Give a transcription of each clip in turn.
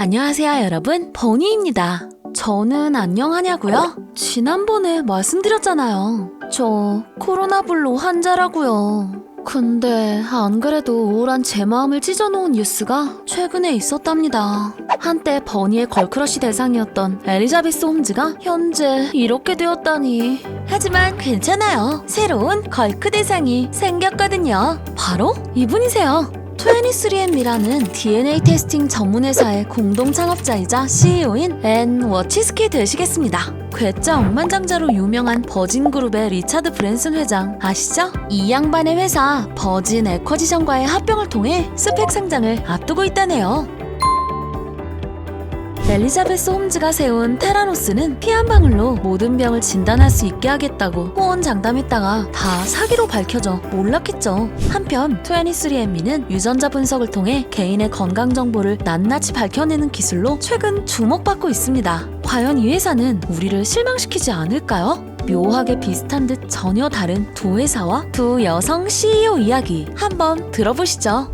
안녕하세요, 여러분. 버니입니다. 저는 안녕하냐고요? 지난번에 말씀드렸잖아요. 저 코로나블로 환자라고요. 근데 안 그래도 우울한 제 마음을 찢어놓은 뉴스가 최근에 있었답니다. 한때 버니의 걸크러쉬 대상이었던 엘리자베스 홈즈가 현재 이렇게 되었다니. 하지만 괜찮아요. 새로운 걸크 대상이 생겼거든요. 바로 이분이세요. 23andMe라는 DNA 테스팅 전문 회사의 공동 창업자이자 CEO인 앤 워치스키 되시겠습니다. 괴짜 억만장자로 유명한 버진 그룹의 리차드 브랜슨 회장 아시죠? 이 양반의 회사 버진 에커지션과의 합병을 통해 스펙 상장을 앞두고 있다네요. 엘리자베스 홈즈가 세운 테라노스는 피 한 방울로 모든 병을 진단할 수 있게 하겠다고 호언장담했다가 다 사기로 밝혀져 몰락했죠. 한편 23andMe는 유전자 분석을 통해 개인의 건강 정보를 낱낱이 밝혀내는 기술로 최근 주목받고 있습니다. 과연 이 회사는 우리를 실망시키지 않을까요? 묘하게 비슷한 듯 전혀 다른 두 회사와 두 여성 CEO 이야기 한번 들어보시죠.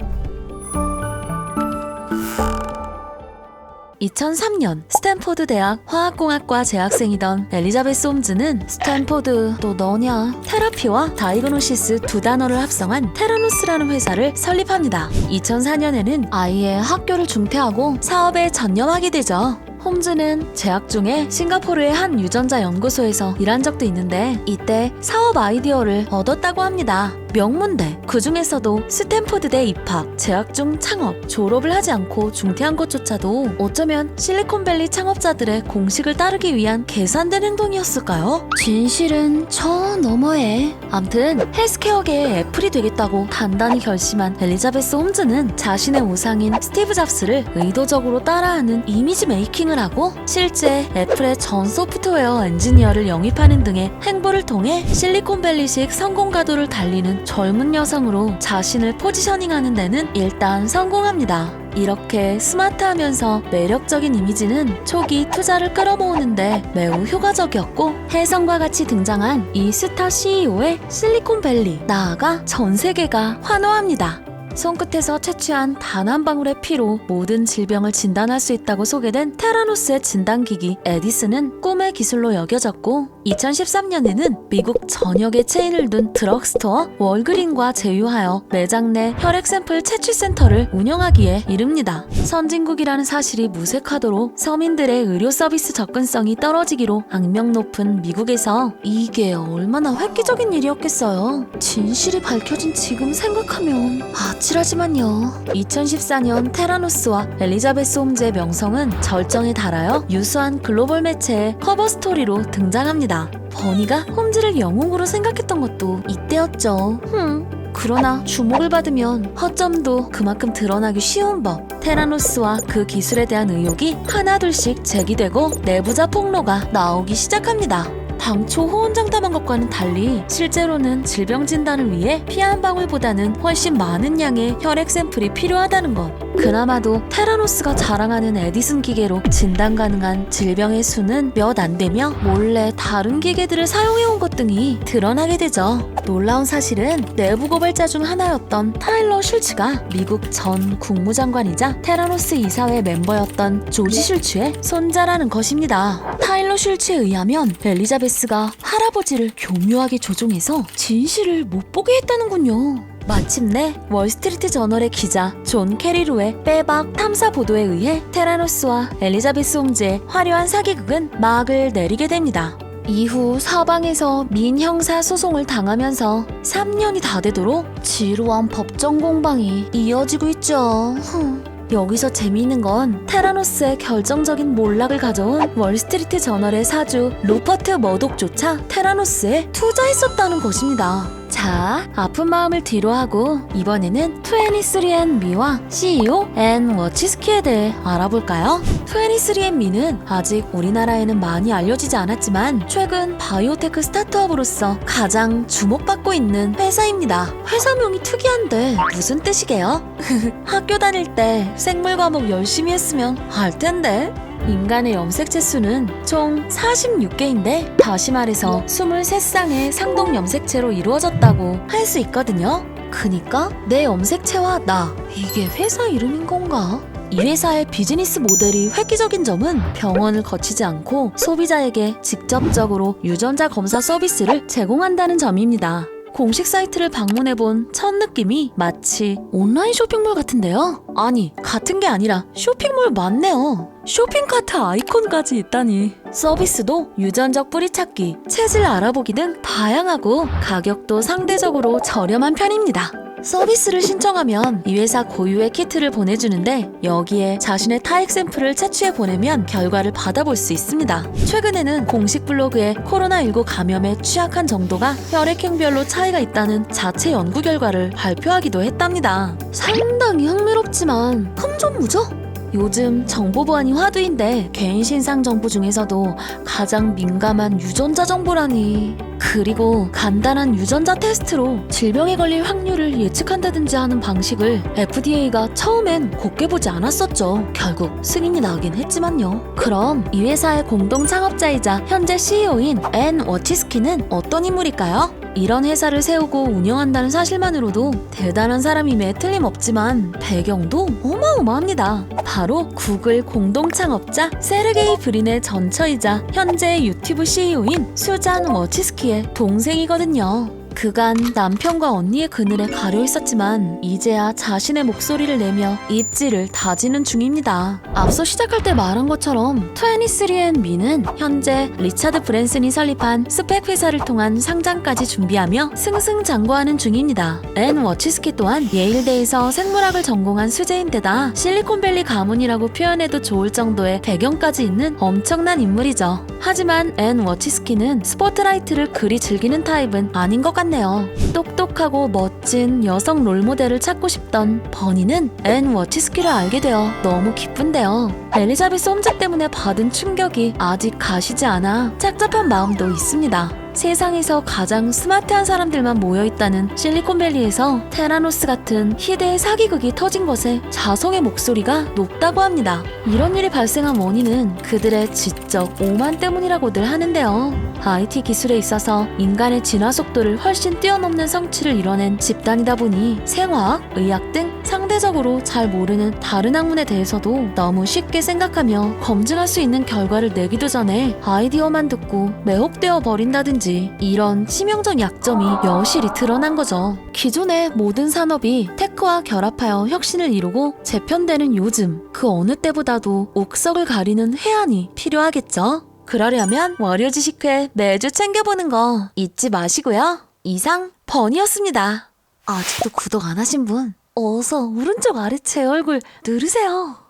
2003년 스탠포드 대학 화학공학과 재학생이던 엘리자베스 홈즈는 스탠포드 또 너냐 테라피와 다이그노시스 두 단어를 합성한 테라노스라는 회사를 설립합니다. 2004년에는 아이의 학교를 중퇴하고 사업에 전념하게 되죠. 홈즈는 재학 중에 싱가포르의 한 유전자 연구소에서 일한 적도 있는데 이때 사업 아이디어를 얻었다고 합니다. 명문대, 그 중에서도 스탠포드대 입학, 재학 중 창업, 졸업을 하지 않고 중퇴한 것조차도 어쩌면 실리콘밸리 창업자들의 공식을 따르기 위한 계산된 행동이었을까요? 진실은 저 너머에. 암튼 헬스케어계의 애플이 되겠다고 단단히 결심한 엘리자베스 홈즈는 자신의 우상인 스티브 잡스를 의도적으로 따라하는 이미지 메이킹을 하고 실제 애플의 전 소프트웨어 엔지니어를 영입하는 등의 행보를 통해 실리콘밸리식 성공 가도를 달리는 젊은 여성으로 자신을 포지셔닝하는 데는 일단 성공합니다. 이렇게 스마트하면서 매력적인 이미지는 초기 투자를 끌어모으는데 매우 효과적이었고 혜성과 같이 등장한 이 스타 CEO의 실리콘밸리 나아가 전 세계가 환호합니다. 손끝에서 채취한 단 한 방울의 피로 모든 질병을 진단할 수 있다고 소개된 테라노스의 진단기기 에디슨은 꿈의 기술로 여겨졌고 2013년에는 미국 전역에 체인을 둔 드럭스토어 월그린과 제휴하여 매장 내 혈액 샘플 채취 센터를 운영하기에 이릅니다. 선진국이라는 사실이 무색하도록 서민들의 의료 서비스 접근성이 떨어지기로 악명 높은 미국에서 이게 얼마나 획기적인 일이었겠어요. 진실이 밝혀진 지금 생각하면 아찔하지만요. 2014년 테라노스와 엘리자베스 홈즈의 명성은 절정에 달하여 유수한 글로벌 매체의 커버 스토리로 등장합니다. 버니가 홈즈를 영웅으로 생각했던 것도 이때였죠. 흠. 그러나 주목을 받으면 허점도 그만큼 드러나기 쉬운 법. 테라노스와 그 기술에 대한 의혹이 하나둘씩 제기되고 내부자 폭로가 나오기 시작합니다. 당초 호언장담한 것과는 달리 실제로는 질병 진단을 위해 피 한 방울보다는 훨씬 많은 양의 혈액 샘플이 필요하다는 것. 그나마도 테라노스가 자랑하는 에디슨 기계로 진단 가능한 질병의 수는 몇 안 되며 몰래 다른 기계들을 사용해온 것 등이 드러나게 되죠. 놀라운 사실은 내부 고발자 중 하나였던 타일러 슐츠가 미국 전 국무장관이자 테라노스 이사회 멤버였던 조지 슐츠의 손자라는 것입니다. 타일러 슐츠에 의하면 엘리자베스가 할아버지를 교묘하게 조종해서 진실을 못 보게 했다는군요. 마침내 월스트리트 저널의 기자 존 캐리루의 빼박 탐사 보도에 의해 테라노스와 엘리자베스 홈즈의 화려한 사기극은 막을 내리게 됩니다. 이후 사방에서 민형사 소송을 당하면서 3년이 다 되도록 지루한 법정 공방이 이어지고 있죠. 흠. 여기서 재미있는 건 테라노스의 결정적인 몰락을 가져온 월스트리트 저널의 사주 루퍼트 머독조차 테라노스에 투자했었다는 것입니다. 자, 아픈 마음을 뒤로하고 이번에는 23andMe와 CEO 앤 워치스키에 대해 알아볼까요? 23andMe는 아직 우리나라에는 많이 알려지지 않았지만 최근 바이오테크 스타트업으로서 가장 주목받고 있는 회사입니다. 회사명이 특이한데 무슨 뜻이게요? 학교 다닐 때 생물 과목 열심히 했으면 알 텐데. 인간의 염색체 수는 총 46개인데 다시 말해서 23쌍의 상동 염색체로 이루어졌다고 할 수 있거든요. 그니까 내 염색체와 나 이게 회사 이름인 건가? 이 회사의 비즈니스 모델이 획기적인 점은 병원을 거치지 않고 소비자에게 직접적으로 유전자 검사 서비스를 제공한다는 점입니다. 공식 사이트를 방문해 본 첫 느낌이 마치 온라인 쇼핑몰 같은데요? 아니, 같은 게 아니라 쇼핑몰 맞네요. 쇼핑카트 아이콘까지 있다니. 서비스도 유전적 뿌리 찾기, 체질 알아보기 등 다양하고 가격도 상대적으로 저렴한 편입니다. 서비스를 신청하면 이 회사 고유의 키트를 보내주는데 여기에 자신의 타액 샘플을 채취해 보내면 결과를 받아볼 수 있습니다. 최근에는 공식 블로그에 코로나19 감염에 취약한 정도가 혈액형별로 차이가 있다는 자체 연구 결과를 발표하기도 했답니다. 상당히 흥미롭지만 흠 좀 무죠? 요즘 정보 보안이 화두인데 개인 신상 정보 중에서도 가장 민감한 유전자 정보라니. 그리고 간단한 유전자 테스트로 질병에 걸릴 확률을 예측한다든지 하는 방식을 FDA가 처음엔 곱게 보지 않았었죠. 결국 승인이 나긴 했지만요. 그럼 이 회사의 공동 창업자이자 현재 CEO인 앤 워치스키는 어떤 인물일까요? 이런 회사를 세우고 운영한다는 사실만으로도 대단한 사람임에 틀림없지만 배경도 어마어마합니다. 바로 구글 공동 창업자 세르게이 브린의 전처이자 현재 유튜브 CEO인 수잔 워치스키의 동생이거든요. 그간 남편과 언니의 그늘에 가려 있었지만 이제야 자신의 목소리를 내며 입지를 다지는 중입니다. 앞서 시작할 때 말한 것처럼 23and미는 현재 리차드 브랜슨이 설립한 스펙 회사를 통한 상장까지 준비하며 승승장구하는 중입니다. 앤 워치스키 또한 예일대에서 생물학을 전공한 수재인데다 실리콘밸리 가문이라고 표현해도 좋을 정도의 배경까지 있는 엄청난 인물이죠. 하지만 앤 워치스키는 스포트라이트를 그리 즐기는 타입은 아닌 것 같네요. 똑똑하고 멋진 여성 롤모델을 찾고 싶던 버니는 앤 워치스키를 알게 되어 너무 기쁜데요. 엘리자베스 홈즈 때문에 받은 충격이 아직 가시지 않아 착잡한 마음도 있습니다. 세상에서 가장 스마트한 사람들만 모여있다는 실리콘밸리에서 테라노스 같은 희대의 사기극이 터진 것에 자성의 목소리가 높다고 합니다. 이런 일이 발생한 원인은 그들의 지적 오만 때문이라고들 하는데요. IT 기술에 있어서 인간의 진화 속도를 훨씬 뛰어넘는 성취를 이뤄낸 집단이다 보니 생화학, 의학 등 상대적으로 잘 모르는 다른 학문에 대해서도 너무 쉽게 생각하며 검증할 수 있는 결과를 내기도 전에 아이디어만 듣고 매혹되어 버린다든 지 이런 치명적 약점이 여실히 드러난 거죠. 기존의 모든 산업이 테크와 결합하여 혁신을 이루고 재편되는 요즘 그 어느 때보다도 옥석을 가리는 해안이 필요하겠죠. 그러려면 월요 지식회 매주 챙겨보는 거 잊지 마시고요. 이상 번이었습니다. 아직도 구독 안 하신 분 어서 오른쪽 아래 제 얼굴 누르세요.